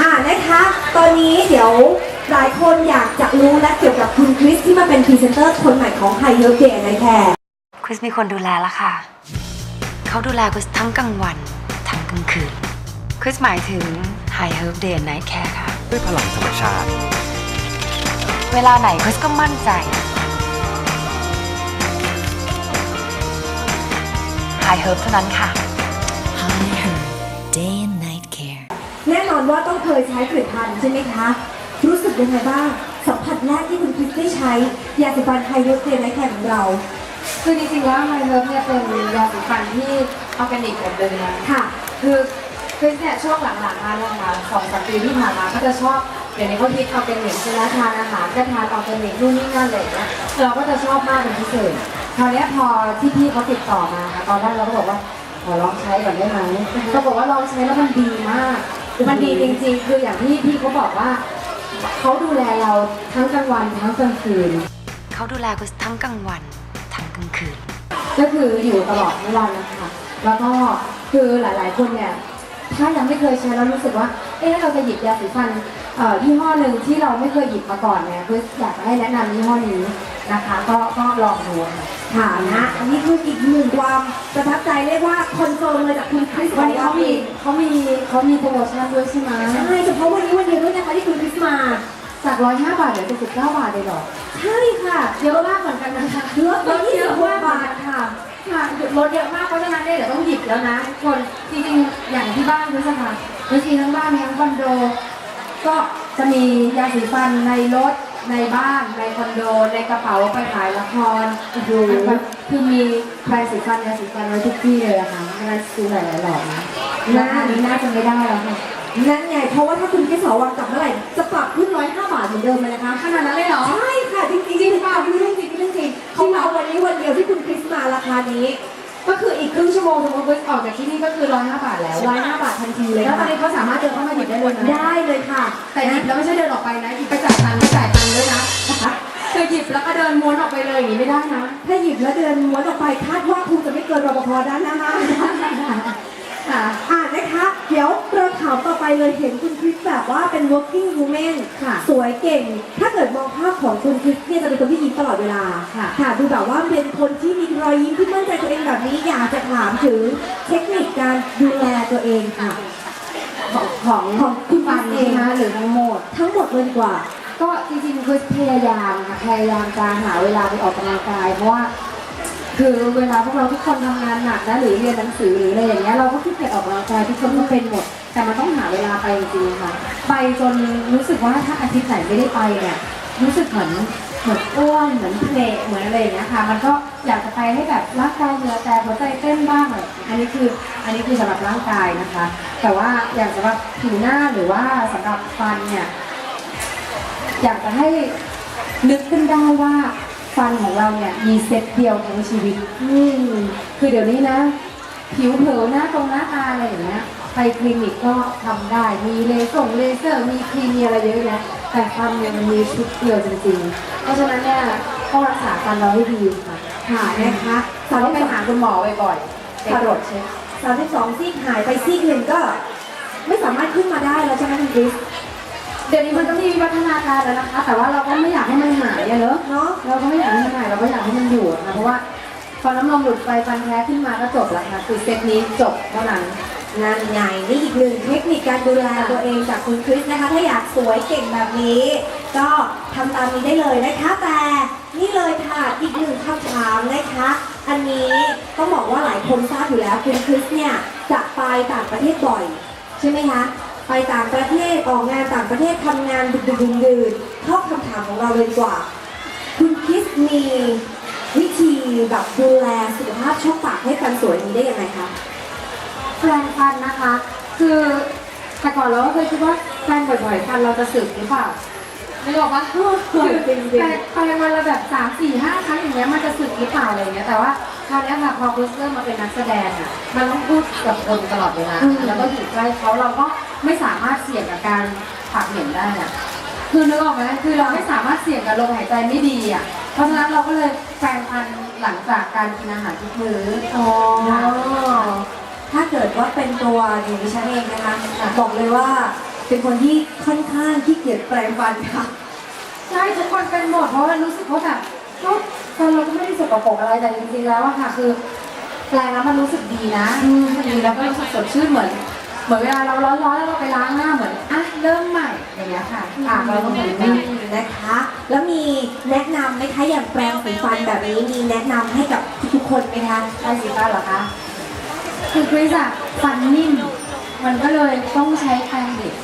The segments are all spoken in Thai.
อ่านะคะ ตอนนี้เดี๋ยวหลายคนอยากจะรู้และเกี่ยวกับคุณคริสที่มาเป็นพรีเซนเตอร์คนใหม่ของไฮเ e อร์เดย์ในแคร์คริสมีคนดูแลแล้วค่ะ เขาดูแลคริสทั้งกลางวัน ทั้งกลางคืน คริสหมายถึง High Herb Day and Night Care ค่ะ ด้วยพลังธรรมชาติ เวลาไหนคริสก็มั่นใจ High Herb เท่านั้นค่ะ แน่นอนว่าต้องเคยใช้ผลิตภัณฑ์ใช่ไหมคะ รู้สึกยังไงบ้างสัมผัสแรกที่คุณคริสได้ใช้ยาสีฟันไฮเ e อร์เดย์ในแคร์ของเรา คือจริงๆแล้วไมเลิฟเนี่ยเป็นยาสีฟันที่ออร์แกนิกหมดเลยนะค่ะ คือคริสเนี่ยช่วงหลังๆมาเนี่ยค่ะสองสามปีที่ผ่านมาก็จะชอบเดี๋ยวนี้เขาคิดออร์แกนิกใช่ไหมทานอาหารก็ทานออร์แกนิกนู่นนี่นั่นอะไรอย่างเงี้ยเราก็จะชอบมากเป็นพิเศษคราวเนี้ยพอที่พี่เขาติดต่อมาค่ะตอนแรกเราก็บอกว่าขอลองใช้ก่อนได้ไหมปรากฏว่าลองใช้แล้วมันดีมาก มันดีจริงๆ คืออย่างที่พี่เขาบอกว่า เขาดูแลเราทั้งกลางวันทั้งกลางคืน เขาดูแลคริสทั้งกลางวันทั้งกลางคืน ก็คืออยู่ตลอดทั้งวันนะคะ แล้วก็คือหลายๆคนเนี่ย ถ้ายังไม่เคยใช้แล้วรู้สึกว่า เอ๊ะเราจะหยิบยาสีฟันเอ่อยี่ห้อหนึ่งที่เราไม่เคยหยิบมาก่อนเนี่ยคืออยากจะให้แนะนำยี่ห้อนี้ นะคะ ก็ก็ลองดูค่ะ ค่ะนะอันนี้คืออีกหนึ่งความประทับใจเรียกว่าคอนเฟิร์มเลยจากคุณคริสวันนี้เขามีเขามีเขามีโปรโมชั่นด้วยใช่ไหมใช่เฉพาะวันนี้วันเดียวด้วยนะคะที่คุณคริสมา จากร้อยห้าบาทเหลือเจ็ดสิบเก้าบาทเลยเหรอ ใช่ค่ะเยอะมากเหมือนกันนะคะลดไปที่สิบหกบาทค่ะ ค่ะลดเยอะมากเพราะฉะนั้นเนี่ยเดี๋ยวต้องหยิบแล้วนะทุกคนจริงๆอย่างที่บ้านคุณสค่ะจริงๆทั้งบ้านมีทั้งคอนโดก็จะมียาสีฟันในรถ ในบ้านในคอนโดในกระเป๋าไปถ่ายละครโอ้โหคือมีแปรงสีฟันยาสีฟันไว้ทุกที่เลยอะค่ะไม่งั้นซื้อหลายๆหลอดนะราคานี้น่าจะไม่ได้แล้วค่ะนั่นไง เพราะว่าถ้าคุณคริสหอวังกลับเมื่อไหร่จะปรับขึ้นร้อยห้าบาทเหมือนเดิมเลยนะคะขนาดนั้นเลยเหรอใช่ค่ะจริงๆจริงๆค่ะเรื่องจริงเรื่องจริงเขาเอาวันนี้วันเดียวที่คุณคริสมาราคานี้ ก็คืออีกครึ่งชั่วโมงสมมติว่าออกจากที่นี่ก็คือร้อยห้าบาทแล้วร้อยห้าบาททันทีเลยแล้วตอนค่ะนี้เขาสามารถเดินเข้ามาหยิบได้เลยนะได้เลยค่ะ แต่หยิบแล้วไม่ใช่เดินออกไปนะหยิบไปจ่ายตังค์ไม่จ่ายตังค์ ด้วยนะคือหยิบแล้วก็เดินม้วนออกไปเลยอย่างนี้ไม่ได้นะ ถ้าหยิบแล้วเดินม้วนออกไปคาดว่าคงจะไม่เกินรปภด้านหน้าห้างค่ะอ่านะคะ เดี๋ยวเราถามต่อไปเลยเห็นคุณคริสแบบว่าเป็น working woman ค่ะ สวยเก่ง ถ้าเกิดมองภาพของคุณคริสเนี่ยจะเป็นคนที่ยิ้มตลอดเวลา ค่ะ ค่ะดูแบบว่าเป็นคนที่มีรอยยิ้มที่มั่นใจตัวเองแบบนี้อยากจะถามถึงเทคนิคการดูแลตัวเองค่ะ ของของของคุณฟันเอเองงนะหรือทั้งหมด ทั้งหมดเลยดีกว่า ก็จริงๆคือพยายามค่ะพยายามจะหาเวลาไปออกกำลังกาย เพราะว่าคือเวลาพวกเราทุกคนทำงานหนักนะหรือเรียนหนังสือหรืออะไรอย่างเงี้ยเราก็ขี้เกียจออกกำลังกายทุกคนก็เป็นหมด แต่มันต้องหาเวลาไปจริงๆค่ะ ไปจนรู้สึกว่าถ้าอาทิตย์ไหนไม่ได้ไปเนี่ยรู้สึกเหมือนเหมือนอ้วนเหมือนเพลเหมือนอะไรอย่างเงี้ยค่ะมันก็อยากจะไปให้แบบร่างกายเหงื่อยแตกหัวใจเต้นบ้างเลยอันนี้คืออันนี้คือสำหรับร่างกายนะคะ แต่ว่าอย่างสำหรับผิวหน้าหรือว่าสำหรับฟันเนี่ย อยากจะให้นึกขึ้นได้ว่าฟันของเราเนี่ยมีเซตเดียวทั้งชีวิตอืมคือเดี๋ยวนี้นะ ผิวเผลอหน้าตรงหน้าตาอะไรอย่างเงี้ยไปคลินิกก็ทำได้ มีเลเซอร์เลเซอร์มีครีมมีอะไรเยอะแยะแต่ฟันเนี่ยมันมีชุดเดียวจริงๆ เพราะฉะนั้นเนี่ยต้องรักษาฟันเราให้ดีค่ะค่ะนะคะสาวต้องไปหาคุณหมอบ่อยๆไปตรวจเช็คสามสิบสองซีกหายไปซีกหนึ่งก็ ไม่สามารถขึ้นมาได้แล้วใช่ไหมคุณคริส เดี๋ยวนี้มันก็มีวิวัฒนาการแล้วนะคะ แต่ว่าเราก็ไม่อยากให้มันหายอะเนอะเนาะเราก็ไม่อยากให้มันหายเราก็อยากให้มันอยู่อะค่ะเพราะว่าพอน้ำนมหลุดไปฟันแท้ขึ้นมาก็จบแล้วค่ะคือเซตนี้จบเท่านั้น นั่นไงนี่อีกหนึ่งเทคนิคการดูแลตัวเองจากคุณคริสนะคะ ถ้าอยากสวยเก่งแบบนี้ ก็ทำตามนี้ได้เลยนะคะ แต่นี่เลยค่ะอีกหนึ่งคำถามนะคะ อันนี้ต้องบอกว่าหลายคนทราบอยู่แล้วคุณคริสเนี่ยจะไปต่างประเทศบ่อย ใช่ไหมคะ ไปต่างประเทศออกงานต่างประเทศทำงานดึกๆดื่นๆเข้าคำถามของเราเลยดีกว่า คุณคริสมีวิธีแบบดูแลสุขภาพช่องปากให้ฟันสวยนี้ได้ยังไงคะแปรงฟันนะคะ คือแต่ก่อนเราก็เคยคิดว่าแปรงบ่อยๆฟันเราจะสึกหรือเปล่าไม่บอกว่าจริงๆแปรงแปรงวันละแบบสามสี่ห้าครั้งอย่างเงี้ยมันจะสึกหรือเปล่าอะไรอย่างเงี้ยแต่ว่าคราวเนี้ยค่ะพอคุสเริ่มมาเป็นนักแสดงอะมันต้องพูดกับคนตลอดเวลาอืมแล้วก็อยู่ใกล้ เขาเราก็ไม่สามารถเสี่ยงกับการผักเหม็นได้อะคือนึกออกไหมคือเราไม่สามารถเสี่ยงกับลมหายใจไม่ดีอะ เพราะฉะนั้นเราก็เลยแปรงฟันหลังจากการกินอาหารทุกมื้ออ๋อ ถ้าเกิดว่าเป็นตัวอย่างดิฉันเองนะคะบอกเลยว่าเป็นคนที่ค่อนข้างขี้เกียจแปรงฟันค่ะ ใช่ทุกคนเป็นหมดเพราะว่ารู้สึกว่าแบบก็ตอนเราก็ไม่ได้สกปรกอะไรแต่จริงๆแล้วอะค่ะ คือแปลงแล้วมันรู้สึกดีนะดีแล้วก็รู้สึกสดชื่นเหมือน เหมือนเวลาเราร้อนๆแล้วเราไปล้างหน้าเหมือนอะเริ่มใหม่อย่างเงี้ยค่ะปากเราก็เหมือนกันนะคะ แล้วมีแนะนำไหมคะอย่างแปรงสีฟันแบบนี้มีแนะนำให้กับทุกๆคนไหมคะใช่สีฟ้าเหรอคะคือคริสอะฟันนิ่ม มันก็เลยต้องใช้แปรงเด็ก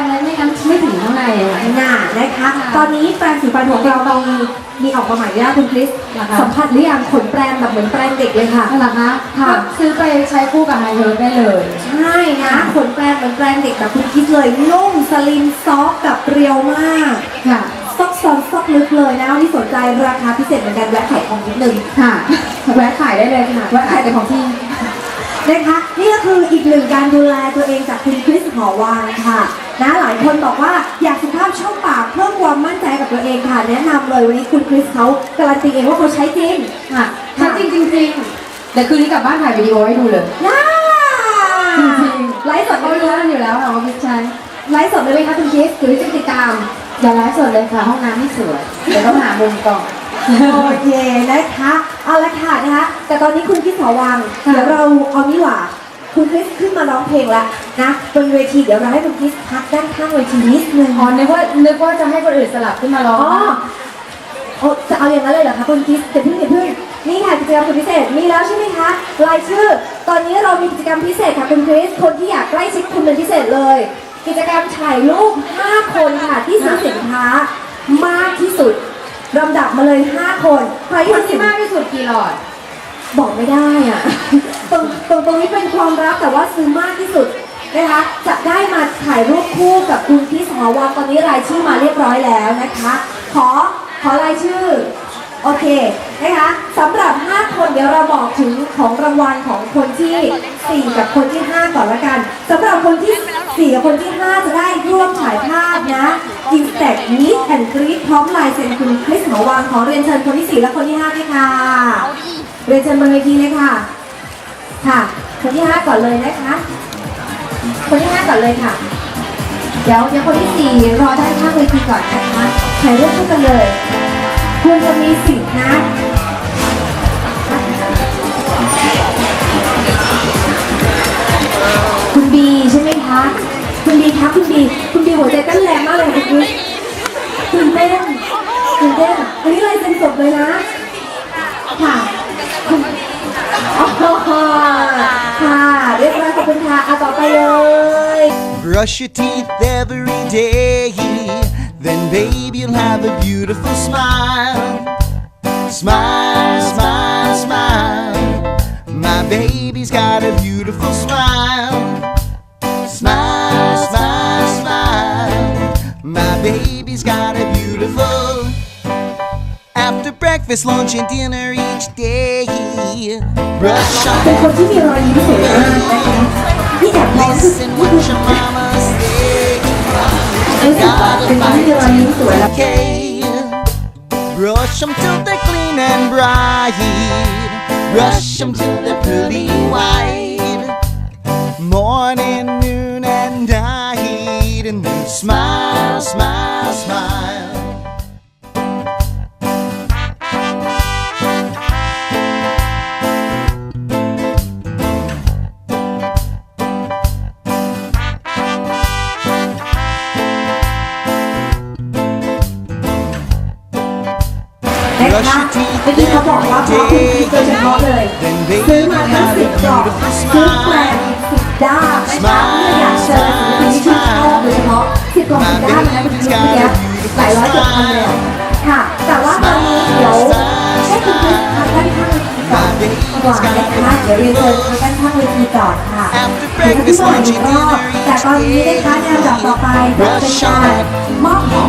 รงเลยไม่งั้นไม่ถึงข้างในอะน่านะคะ ค่ะตอนนี้แปรงสีฟันของเรามีมีออกมาใหม่แล้วคุณคริสเหรอคะ สัมผัสหรือยังขนแปรงแบบเหมือนแปรงเด็กเลยค่ะ นั่นแหละคะค่ะ ก็ซื้อไปใช้คู่กับไฮเฮิร์บได้เลย ใช่นะขนแปรงเหมือนแปรงเด็กแบบคุณคิดเลยนุ่มสลิมซอฟต์แบบเรียวมาก ค่ะ ซอกซอนซอกลึกเลยนะวันนี้สนใจราคาพิเศษเหมือนกันแวะขายของนิดนึงค่ะแวะขายได้เลยค่ะแวะขายแต่ของที่ นะคะ นี่ก็คืออีกหนึ่งการดูแลตัวเองจากคุณคริสหอวังค่ะ นะหลายคนบอกว่าอยากสุขภาพช่องปากเพิ่มความมั่นใจกับตัวเองค่ะ แนะนำเลยวันนี้คุณคริสเขาการันตีเองว่าเขาใช้จริงค่ะใช่จริงจริงๆเดี๋ยวคืนนี้กลับบ้านถ่ายวิดีโอให้ดูเลย น่าจริงๆไลฟ์สดเขาได้ไหมรู้คะกันอยู่แล้วค่ะว่าพี่ใช้ไลฟ์สดได้ไหมคะคุณคริสหรือจะติดตาม อย่าไลฟ์สดเลยค่ะ ห้องน้ำไม่สวย เดี๋ยวต้องหามุมก่อน โอเคนะคะ เอาละค่ะนะคะ แต่ตอนนี้คุณคริสหอวังค่ะ เดี๋ยวเราเอานี่หว่า คุณคริสขึ้นมาร้องเพลงแล้วนะบนเวทีเดี๋ยวเราให้คุณคริสพักด้านข้างเวทีนิดนึงอ๋อนึกว่านึกว่าจะให้คนอื่นสลับขึ้นมาร้ออ๋องโอ้จะเอาอย่างนั้นเลยเหรอคะคุณคริสแต่เพิ่งอย่าเพิ่งนี่ค่ะกิจกรรมสุดพิเศษมีแล้วใช่ไหมคะรายชื่อ ตอนนี้เรามีกิจกรรมพิเศษค่ะคุณคริสคนที่อยากใกล้ชิดคุณเป็นพิเศษเลย กิจกรรมถ่ายรูป5คนค่ะที่ซื้อสินค้ามากที่สุดลำดับมาเลย 5 คนใครคนที่ที่มากที่สุดกี่หลอด บอกไม่ได้อะตรงตรงตรงนี้เป็นความรักแต่ว่าซื้อมากที่สุดนะคะ จะได้มาถ่ายรูปคู่กับคุณพี่สหวังตอนนี้รายชื่อมาเรียบร้อยแล้วนะคะ ขอขอรายชื่อ โอเคนะคะสำหรับ 5 คนเดี๋ยวเราบอกถึงของรางวัลของคนที่ 4 กับคนที่ 5 ก่อนละกันสำหรับคนที่ 4 กับคนที่ 5 จะได้ร่วมถ่ายภาพนะอินสแตกมิสแอนกรีดพร้อมลายเซ็นคุณคริสหอวังขอเรียนเชิญคนที่ 4 และคนที่5ด้วยค่ะ เรียนเชิญบนเวทีเลยค่ะ ค่ะ คนที่ห้าก่อนเลยนะคะ คนที่ห้าก่อนเลยค่ะ เดี๋ยวเดี๋ยวคนที่สี่รอด้านข้างเวทีก่อนนะคะถ่ายรูปคู่กันเลย คุณจะมีสิทธิ์นะคุณบีใช่ไหมคะ คุณบีคะคุณบีคุณบีหัวใจเต้นแรงมากเลยคุณบีตื่นเต้นตื่นเต้นอันนี้เลยเซ็นสดเลยนะ ค่ะ คุณอ๋อค่ะเรียบร้อยขอบคุณค่ะเอาต่อไปเลย Brush your teeth every day, then baby you'll have a beautiful smile. Smile, smile, smile. My baby's got a beautiful smile. Smile, smile, smile. My baby's got a beautiful. After breakfast, lunch, and dinner each day, brush เป็น on คนที่มีรอยยิ้มสวยมากนะคะที่แอบมองคือ Listen what your mama say. รู้สึกว่าเป็นคนที่มีรอยยิ้มสวยแล้ว Okay. Brush them till they're clean and bright. Brush them till they're pearly white. Morning, noon, and night. And then smile, smile, smile. Brush นะคะเมื่อกี้เขาบอกว่าเพราะคุณคิดโดยเฉพาะเลย ซื้อมาทั้งสิบกล่องซื้อแปลงสิบด้ามนะคะเมื่ออยากเจอศิลปินที่ชื่นชอบโดยเฉพาะสิบกล่องสิบด้ามนะคุณคิดเมื่อกี้หลายร้อยกว่าพันเลยค่ะ แต่ว่าตอนนี้เดี๋ยวให้คุณคริสทำด้านข้างเวทีก่อนก่อนนะคะเดี๋ยวเรียนเชิญทางด้านข้างเวทีก่อนค่ะ After ให้พี่บอยอีกรอบแต่ตอนนี้นะคะในลำดับต่อไปจะเป็นการมอบของ